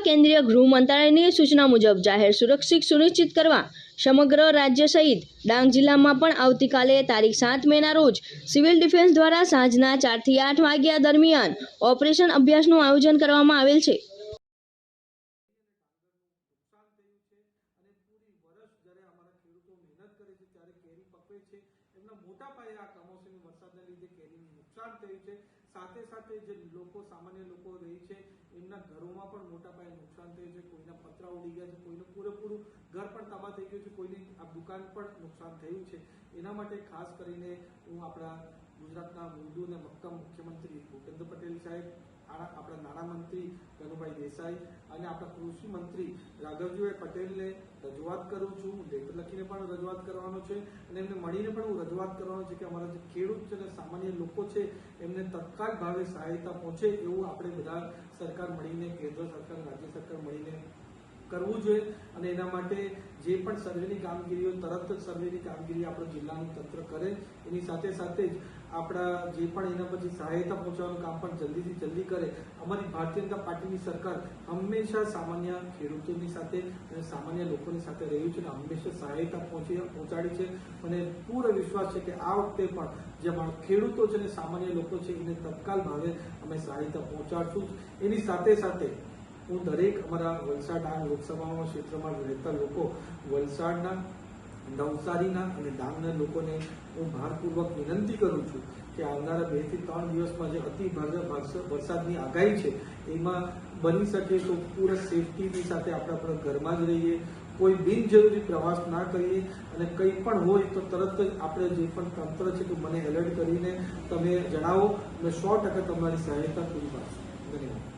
કેન્દ્રીય ગૃહ મંત્રાલયની સૂચના મુજબ જાહેર સુરક્ષિત સુનિશ્ચિત કરવા સમગ્ર રાજ્ય સહિત ડાંગ જિલ્લામાં પણ આવતીકાલે તારીખ સાત મેના રોજ સિવિલ ડિફેન્સ દ્વારા સાંજના ચારથી આઠ વાગ્યા દરમિયાન ઓપરેશન અભ્યાસનું આયોજન કરવામાં આવેલ છે નુકસાન થયું છે અને પૂરી વર્ષ જ્યારે અમારા મહેનત કરે છે, ત્યારે કેરી પકવે છે. એમના મોટા પાયે આ કમોસમી વરસાદના લીધે કેરીનું નુકસાન થયું છે. સાથે સાથે જે લોકો, સામાન્ય લોકો રહે છે, એમના ઘરોમાં પણ મોટા પાયે નુકસાન થયું છે. કોઈના પતરા ઉડી ગયા છે, કોઈનું પૂરેપૂરું ઘર પણ તબાહ થઈ ગયું છે, કોઈની આ દુકાન પણ નુકસાન થયું છે. એના માટે ખાસ કરીને હું આપણા ગુજરાતના મૃદુ અને મક્કમ મુખ્યમંત્રી ભૂપેન્દ્ર પટેલ સાહેબ આપણા નાણામંત્રી કનુભાઈ દેસાઈ અને આપણા કૃષિ મંત્રી રાઘવજીભાઈ પટેલને રજૂઆત કરું છું. લેટર લખીને પણ રજૂઆત કરવાનો છે અને એમને મળીને પણ હું રજૂઆત કરવાનો છે કે અમારા જે ખેડૂત છે અને સામાન્ય લોકો છે, એમને તત્કાલ ભાવે સહાયતા પહોંચે એવું આપણે બધા સરકાર મળીને, કેન્દ્ર સરકાર, રાજ્ય સરકાર મળીને કરવું જોઈએ અને એના માટે જે પણ સર્વેની કામગીરીઓ, તરત જ સર્વેની કામગીરી આપણું જિલ્લાનું તંત્ર કરે. એની સાથે સાથે જ આપણા જે પણ એના પછી સહાયતા પહોંચવાનું કામ પણ જલ્દીથી જલ્દી કરે. અમારી ભારતીય જનતા પાર્ટીની સરકાર હંમેશા સામાન્ય ખેડૂતોની સાથે અને સામાન્ય લોકોની સાથે રહ્યું છે અને હંમેશા સહાયતા પહોંચી, પહોંચાડી છે. અને પૂરો વિશ્વાસ છે કે આ વખતે પણ જે અમારા ખેડૂતો છે અને સામાન્ય લોકો છે એને તત્કાલ ભાવે અમે સહાયતા પહોંચાડશું એની સાથે સાથે હું દરેક અમારા વલસાડ ડાંગ લોકસભામાં ક્ષેત્રમાં રહેતા લોકો વલસાડના નવસારીના અને ડાંગના લોકોને હું ભારપૂર્વક વિનંતી કરું છું કે આવનારા બેથી ત્રણ દિવસમાં જે અતિ ભારે વરસાદની આગાહી છે, એમાં બની શકે તો પૂરા સેફટીની સાથે આપણે આપણા ઘરમાં જ રહીએ, કોઈ બિનજરૂરી પ્રવાસ ના કરીએ અને કંઈ પણ હોય તો તરત જ આપણે જે પણ તંત્ર છે તો મને એલર્ટ કરીને તમે જણાવો, અને સો ટકા તમારી સહાયતા પૂરી પાડશું. ધન્યવાદ.